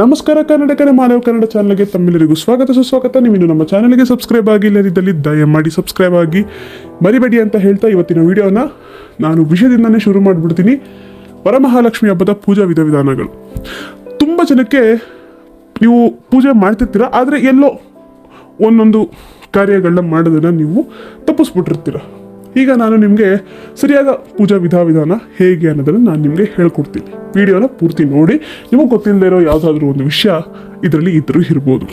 ನಮಸ್ಕಾರ ಕನ್ನಡಕರ ಮಾನವ ಕನ್ನಡ ಚಾನಲ್ಗೆ ತಮ್ಮೆಲ್ಲರಿಗೂ ಸ್ವಾಗತ. ಸುಸ್ವಾಗತ. ನೀವು ಇನ್ನು ನಮ್ಮ ಚಾನಲ್ಗೆ ಸಬ್ಸ್ಕ್ರೈಬ್ ಆಗಿಲ್ಲದಿದ್ದಲ್ಲಿ ದಯಮಾಡಿ ಸಬ್ಸ್ಕ್ರೈಬ್ ಆಗಿ ಮರಿಬೇಡಿ ಅಂತ ಹೇಳ್ತಾ ಇವತ್ತಿನ ವಿಡಿಯೋನ ನಾನು ವಿಷಯದಿಂದನೇ ಶುರು ಮಾಡಿಬಿಡ್ತೀನಿ. ವರಮಹಾಲಕ್ಷ್ಮಿ ಹಬ್ಬದ ಪೂಜಾ ವಿಧ ವಿಧಾನಗಳು. ತುಂಬ ಜನಕ್ಕೆ ನೀವು ಪೂಜೆ ಮಾಡ್ತಿರ್ತೀರ, ಆದರೆ ಎಲ್ಲೋ ಒಂದೊಂದು ಕಾರ್ಯಗಳನ್ನ ಮಾಡೋದನ್ನು ನೀವು ತಪ್ಪಿಸ್ಬಿಟ್ಟಿರ್ತೀರ. ಈಗ ನಾನು ನಿಮಗೆ ಸರಿಯಾದ ಪೂಜಾ ವಿಧ ವಿಧಾನ ಹೇಗೆ ಅನ್ನೋದನ್ನು ನಾನು ನಿಮಗೆ ಹೇಳ್ಕೊಡ್ತೀನಿ. ವಿಡಿಯೋನ ಪೂರ್ತಿ ನೋಡಿ. ನಿಮಗೆ ಗೊತ್ತಿಲ್ಲದೆ ಇರೋ ಯಾವುದಾದ್ರೂ ಒಂದು ವಿಷಯ ಇದರಲ್ಲಿ ಇದ್ದರೂ ಇರ್ಬೋದು.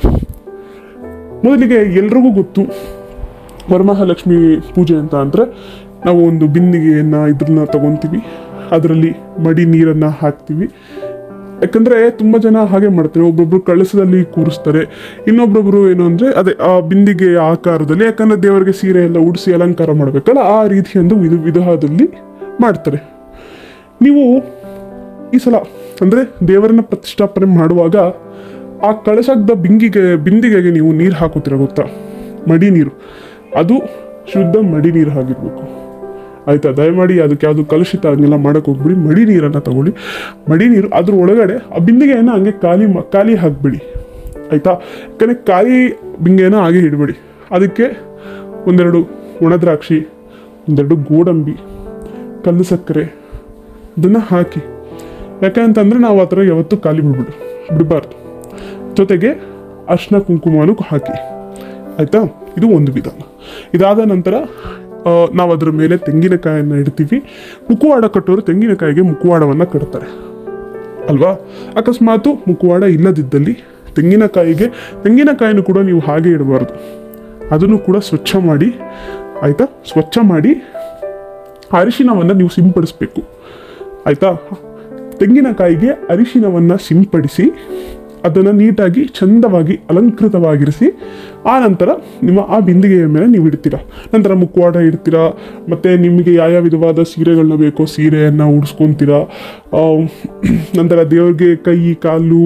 ಮೊದಲಿಗೆ ಎಲ್ರಿಗೂ ಗೊತ್ತು, ವರಮಹಾಲಕ್ಷ್ಮಿ ಪೂಜೆ ಅಂತ ಅಂದರೆ ನಾವು ಒಂದು ಬಿಂದಿಗೆಯನ್ನು ಇದ್ರನ್ನ ತಗೊತೀವಿ. ಅದರಲ್ಲಿ ಮಡಿ ನೀರನ್ನು ಹಾಕ್ತೀವಿ. ಯಾಕಂದ್ರೆ ತುಂಬ ಜನ ಹಾಗೆ ಮಾಡ್ತಾರೆ. ಒಬ್ಬೊಬ್ರು ಕಳಸದಲ್ಲಿ ಕೂರಿಸ್ತಾರೆ. ಇನ್ನೊಬ್ಬೊಬ್ರು ಏನು ಅಂದರೆ, ಅದೇ, ಆ ಬಿಂದಿಗೆ ಆಕಾರದಲ್ಲಿ, ಯಾಕಂದ್ರೆ ದೇವರಿಗೆ ಸೀರೆ ಎಲ್ಲ ಉಡಿಸಿ ಅಲಂಕಾರ ಮಾಡಬೇಕಲ್ಲ, ಆ ರೀತಿಯೊಂದು ವಿಧ ವಿಧದಲ್ಲಿ ಮಾಡ್ತಾರೆ. ನೀವು ಈ ಸಲ, ಅಂದರೆ ದೇವರನ್ನ ಪ್ರತಿಷ್ಠಾಪನೆ ಮಾಡುವಾಗ, ಆ ಕಳಸದ ಬಿಂದಿಗೆ ಬಿಂದಿಗೆಗೆ ನೀವು ನೀರು ಹಾಕುತ್ತೀರ ಗೊತ್ತಾ? ಮಡಿ ನೀರು. ಅದು ಶುದ್ಧ ಮಡಿ ನೀರು ಆಗಿರ್ಬೇಕು. ಆಯ್ತಾ? ದಯಮಾಡಿ ಅದಕ್ಕೆ ಯಾವುದು ಕಲುಷಿತ ಹಂಗೆಲ್ಲ ಮಾಡೋಕ್ಕೆ ಹೋಗ್ಬಿಡಿ. ಮಡಿ ನೀರನ್ನು ತಗೊಳ್ಳಿ. ಮಡಿ ನೀರು ಅದ್ರ ಒಳಗಡೆ ಆ ಬಿಂದಿಗೆಯನ್ನು ಹಂಗೆ ಖಾಲಿ ಮ- ಖಾಲಿ ಹಾಕ್ಬಿಡಿ. ಆಯಿತಾ? ಯಾಕಂದರೆ ಖಾಲಿ ಬಿಂದಿಗೆನ ಹಾಗೆ ಇಡಬೇಡಿ. ಅದಕ್ಕೆ ಒಂದೆರಡು ಒಣದ್ರಾಕ್ಷಿ ಒಂದೆರಡು ಗೋಡಂಬಿ, ಕಲ್ಲು ಸಕ್ಕರೆ, ಅದನ್ನು ಹಾಕಿ. ಯಾಕಂತಂದರೆ ನಾವು ಆ ಥರ ಯಾವತ್ತೂ ಖಾಲಿ ಬಿಡ್ಬಿಡು, ಬಿಡಬಾರ್ದು. ಜೊತೆಗೆ ಅರ್ಶಿನ ಕುಂಕುಮನೂ ಹಾಕಿ. ಆಯಿತಾ? ಇದು ಒಂದು ವಿಧಾನ. ಇದಾದ ನಂತರ ನಾವು ಅದರ ಮೇಲೆ ತೆಂಗಿನಕಾಯನ್ನು ಇಡ್ತೀವಿ. ಮುಖವಾಡ ಕಟ್ಟೋರು ತೆಂಗಿನಕಾಯಿಗೆ ಮುಖವಾಡವನ್ನು ಕಟ್ತಾರೆ. ಅಲ್ವಾ? ಅಕಸ್ಮಾತು ಮುಖವಾಡ ಇಲ್ಲದಿದ್ದಲ್ಲಿ ತೆಂಗಿನಕಾಯಿಗೆ, ತೆಂಗಿನಕಾಯಿನೂ ಕೂಡ ನೀವು ಹಾಗೆ ಇಡಬಾರ್ದು. ಅದನ್ನು ಕೂಡ ಸ್ವಚ್ಛ ಮಾಡಿ, ಆಯಿತಾ? ಸ್ವಚ್ಛ ಮಾಡಿ ಅರಿಶಿನವನ್ನು ನೀವು ಸಿಂಪಡಿಸ್ಬೇಕು. ಆಯಿತಾ? ತೆಂಗಿನಕಾಯಿಗೆ ಅರಿಶಿನವನ್ನು ಸಿಂಪಡಿಸಿ ಅದನ್ನು ನೀಟಾಗಿ ಚಂದವಾಗಿ ಅಲಂಕೃತವಾಗಿರಿಸಿ, ಆ ನಂತರ ನಿಮ್ಮ ಆ ಬಿಂದಿಗೆಯ ಮೇಲೆ ನೀವು ಇಡ್ತೀರಾ. ನಂತರ ಮುಖವಾಡ ಇಡ್ತೀರಾ, ಮತ್ತು ನಿಮಗೆ ಯಾವ ವಿಧವಾದ ಸೀರೆಗಳನ್ನ ಬೇಕೋ ಸೀರೆಯನ್ನು ಉಡಿಸ್ಕೊತೀರಾ ನಂತರ ದೇವ್ರಿಗೆ ಕೈ, ಕಾಲು,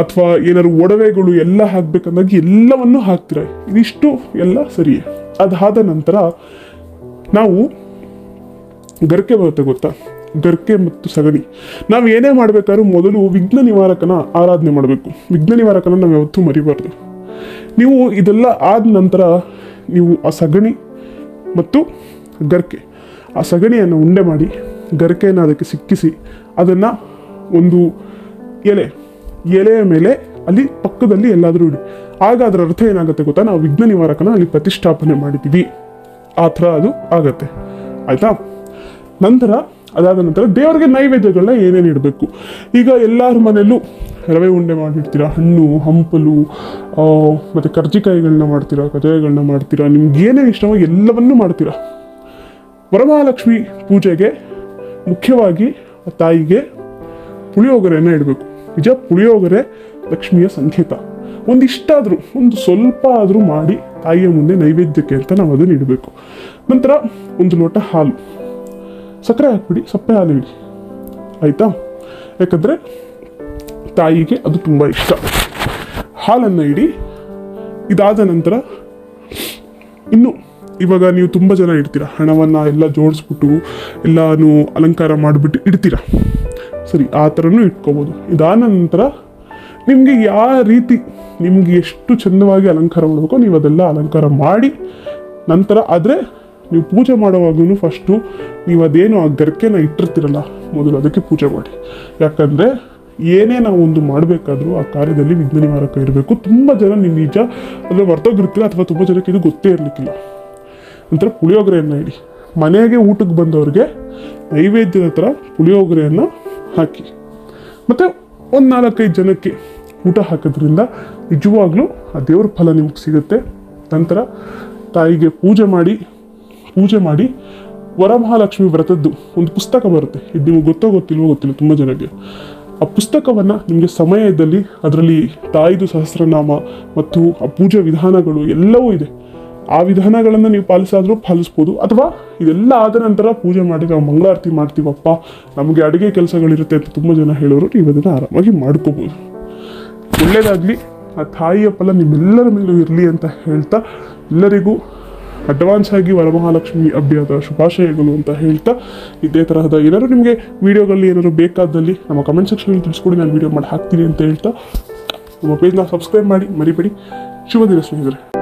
ಅಥವಾ ಏನಾದ್ರು ಒಡವೆಗಳು ಎಲ್ಲ ಹಾಕ್ಬೇಕಂದಾಗ ಎಲ್ಲವನ್ನು ಹಾಕ್ತೀರಾ. ಇದಿಷ್ಟು ಎಲ್ಲ ಸರಿಯೇ ಅದಾದ ನಂತರ ನಾವು ಗರ್ಕೆ ಬರುತ್ತೆ ಗೊತ್ತಾ? ಗರ್ಕೆ ಮತ್ತು ಸಗಣಿ. ನಾವು ಏನೇ ಮಾಡಬೇಕಾದ್ರೂ ಮೊದಲು ವಿಘ್ನ ನಿವಾರಕನ ಆರಾಧನೆ ಮಾಡಬೇಕು. ವಿಘ್ನ ನಿವಾರಕನ ನಾವು ಯಾವತ್ತೂ ಮರಿಬಾರ್ದು. ನೀವು ಇದೆಲ್ಲ ಆದ ನಂತರ ನೀವು ಆ ಸಗಣಿ ಮತ್ತು ಗರ್ಕೆ, ಆ ಸಗಣಿಯನ್ನು ಉಂಡೆ ಮಾಡಿ ಗರ್ಕೆಯನ್ನು ಅದಕ್ಕೆ ಸಿಕ್ಕಿಸಿ ಅದನ್ನು ಒಂದು ಎಲೆ, ಎಲೆಯ ಮೇಲೆ ಅಲ್ಲಿ ಪಕ್ಕದಲ್ಲಿ ಎಲ್ಲಾದರೂ ಇಡಿ. ಆಗ ಅದರ ಅರ್ಥ ಏನಾಗುತ್ತೆ ಗೊತ್ತಾ? ನಾವು ವಿಘ್ನ ನಿವಾರಕನ ಅಲ್ಲಿ ಪ್ರತಿಷ್ಠಾಪನೆ ಮಾಡಿದ್ದೀವಿ ಆ ಥರ ಅದು ಆಗತ್ತೆ. ಆಯಿತಾ? ನಂತರ ಅದಾದ ನಂತರ ದೇವರಿಗೆ ನೈವೇದ್ಯಗಳನ್ನ ಏನೇನು ಇಡಬೇಕು? ಈಗ ಎಲ್ಲರ ಮನೆಯಲ್ಲೂ ರವೆ ಉಂಡೆ ಮಾಡಿರ್ತೀರಾ ಹಣ್ಣು, ಹಂಪಲು ಮತ್ತು ಕರ್ಜಿಕಾಯಿಗಳನ್ನ ಮಾಡ್ತೀರಾ? ಕಜಾಯಗಳನ್ನ ಮಾಡ್ತೀರಾ? ನಿಮ್ಗೆ ಏನೇನು ಇಷ್ಟವೋ ಎಲ್ಲವನ್ನೂ ಮಾಡ್ತೀರಾ? ವರಮಹಾಲಕ್ಷ್ಮಿ ಪೂಜೆಗೆ ಮುಖ್ಯವಾಗಿ ತಾಯಿಗೆ ಪುಳಿಯೋಗರೆಯನ್ನು ಇಡಬೇಕು. ನಿಜ ಪುಳಿಯೋಗರೆ ಲಕ್ಷ್ಮಿಯ ಸಂಕೇತ. ಒಂದಿಷ್ಟಾದರೂ, ಒಂದು ಸ್ವಲ್ಪ ಆದರೂ ಮಾಡಿ ತಾಯಿಯ ಮುಂದೆ ನೈವೇದ್ಯಕ್ಕೆ ಅಂತ ನಾವು ಅದನ್ನು ಇಡಬೇಕು. ನಂತರ ಒಂದು ಲೋಟ ಹಾಲು. ಸಕ್ಕರೆ ಹಾಕ್ಬಿಡಿ, ಸಪ್ಪೆ ಹಾಲು ಇಡಿ ಆಯಿತಾ? ಯಾಕಂದರೆ ತಾಯಿಗೆ ಅದು ತುಂಬ ಇಷ್ಟ. ಹಾಲನ್ನು ಇಡಿ, ಇದಾದ ನಂತರ ಇನ್ನು ಇವಾಗ ನೀವು ತುಂಬ ಜನ ಇಡ್ತೀರ? ಹಣವನ್ನು ಎಲ್ಲ ಜೋಡಿಸ್ಬಿಟ್ಟು ಎಲ್ಲಾನು ಅಲಂಕಾರ ಮಾಡಿಬಿಟ್ಟು ಇಡ್ತೀರ? ಸರಿ, ಆ ಥರನೂ ಇಟ್ಕೋಬೋದು. ಇದಾದ ನಂತರ ನಿಮಗೆ ಯಾವ ರೀತಿ ನಿಮಗೆ ಎಷ್ಟು ಚಂದವಾಗಿ ಅಲಂಕಾರ ಮಾಡಬೇಕೋ ನೀವು ಅದೆಲ್ಲ ಅಲಂಕಾರ ಮಾಡಿ, ನಂತರ ಆದರೆ ನೀವು ಪೂಜೆ ಮಾಡುವಾಗೂ ಫಸ್ಟು ನೀವು ಅದೇನು ಆ ಗರ್ಕೆನ ಇಟ್ಟಿರ್ತೀರಲ್ಲ, ಮೊದಲು ಅದಕ್ಕೆ ಪೂಜೆ ಮಾಡಿ. ಯಾಕಂದರೆ ಏನೇ ನಾವು ಒಂದು ಮಾಡಬೇಕಾದ್ರೂ ಆ ಕಾರ್ಯದಲ್ಲಿ ವಿಘ್ನ ನಿವಾರಕ ಇರಬೇಕು. ತುಂಬ ಜನ ನೀವು ನಿಜ ಅಂದರೆ ಹೊರ್ತೋಗಿರ್ತೀರ ಅಥವಾ ತುಂಬ ಜನಕ್ಕೆ ಇದು ಗೊತ್ತೇ ಇರಲಿಕ್ಕಿಲ್ಲ. ನಂತರ ಪುಳಿಯೋಗರೆಯನ್ನು ಇಡಿ. ಮನೆಗೆ ಊಟಕ್ಕೆ ಬಂದವ್ರಿಗೆ ನೈವೇದ್ಯದ ಥರ ಪುಳಿಯೋಗರೆಯನ್ನು ಹಾಕಿ. ಮತ್ತು ಒಂದು ನಾಲ್ಕೈದು ಜನಕ್ಕೆ ಊಟ ಹಾಕೋದ್ರಿಂದ ನಿಜವಾಗ್ಲೂ ಆ ದೇವ್ರ ಫಲ ನಿಮಗೆ ಸಿಗುತ್ತೆ. ನಂತರ ತಾಯಿಗೆ ಪೂಜೆ ಮಾಡಿ ಪೂಜೆ ಮಾಡಿ ವರಮಹಾಲಕ್ಷ್ಮಿ ವ್ರತದ್ದು ಒಂದು ಪುಸ್ತಕ ಬರುತ್ತೆ. ಇದು ನಿಮಗೆ ಗೊತ್ತೋ ಗೊತ್ತಿಲ್ವೋ ಗೊತ್ತಿಲ್ಲ, ತುಂಬ ಜನಕ್ಕೆ. ಆ ಪುಸ್ತಕವನ್ನು ನಿಮಗೆ ಸಮಯ ಇದ್ದಲ್ಲಿ ಅದರಲ್ಲಿ ತಾಯಿದು ಸಹಸ್ರನಾಮ ಮತ್ತು ಆ ಪೂಜೆ ವಿಧಾನಗಳು ಎಲ್ಲವೂ ಇದೆ. ಆ ವಿಧಾನಗಳನ್ನು ನೀವು ಪಾಲಿಸಾದರೂ ಪಾಲಿಸ್ಬೋದು. ಅಥವಾ ಇದೆಲ್ಲ ಆದ ನಂತರ ಪೂಜೆ ಮಾಡಿ ನಾವು ಮಂಗಳಾರತಿ ಮಾಡ್ತೀವಪ್ಪ, ನಮಗೆ ಅಡುಗೆ ಕೆಲಸಗಳಿರುತ್ತೆ ಅಂತ ತುಂಬ ಜನ ಹೇಳೋರು, ನೀವು ಅದನ್ನು ಆರಾಮಾಗಿ ಮಾಡ್ಕೋಬೋದು. ಒಳ್ಳೆಯದಾಗಲಿ ಆ ತಾಯಿಯ ಫಲ ನಿಮ್ಮೆಲ್ಲರ ಮೇಲೂ ಇರಲಿ ಅಂತ ಹೇಳ್ತಾ ಎಲ್ಲರಿಗೂ ಅಡ್ವಾನ್ಸ್ ಆಗಿ ವರಮಹಾಲಕ್ಷ್ಮಿ ಹಬ್ಬದ ಶುಭಾಶಯಗಳು ಅಂತ ಹೇಳ್ತಾ ಇದೇ ತರಹದ ಏನಾದರೂ ನಿಮಗೆ ವಿಡಿಯೋಗಳಲ್ಲಿ ಏನಾದರೂ ಬೇಕಾದಲ್ಲಿ ನಮ್ಮ ಕಮೆಂಟ್ ಸೆಕ್ಷನಲ್ಲಿ ತಿಳಿಸ್ಕೊಡಿ, ನಾನು ವೀಡಿಯೋ ಮಾಡಿ ಹಾಕ್ತೀನಿ ಅಂತ ಹೇಳ್ತಾ. ನಮ್ಮ ಪೇಜ್ನ ಸಬ್ಸ್ಕ್ರೈಬ್ ಮಾಡಿ, ಮರಿಬೇಡಿ. ಶುಭ ದಿನ ಸ್ನೇಹಿತರೆ.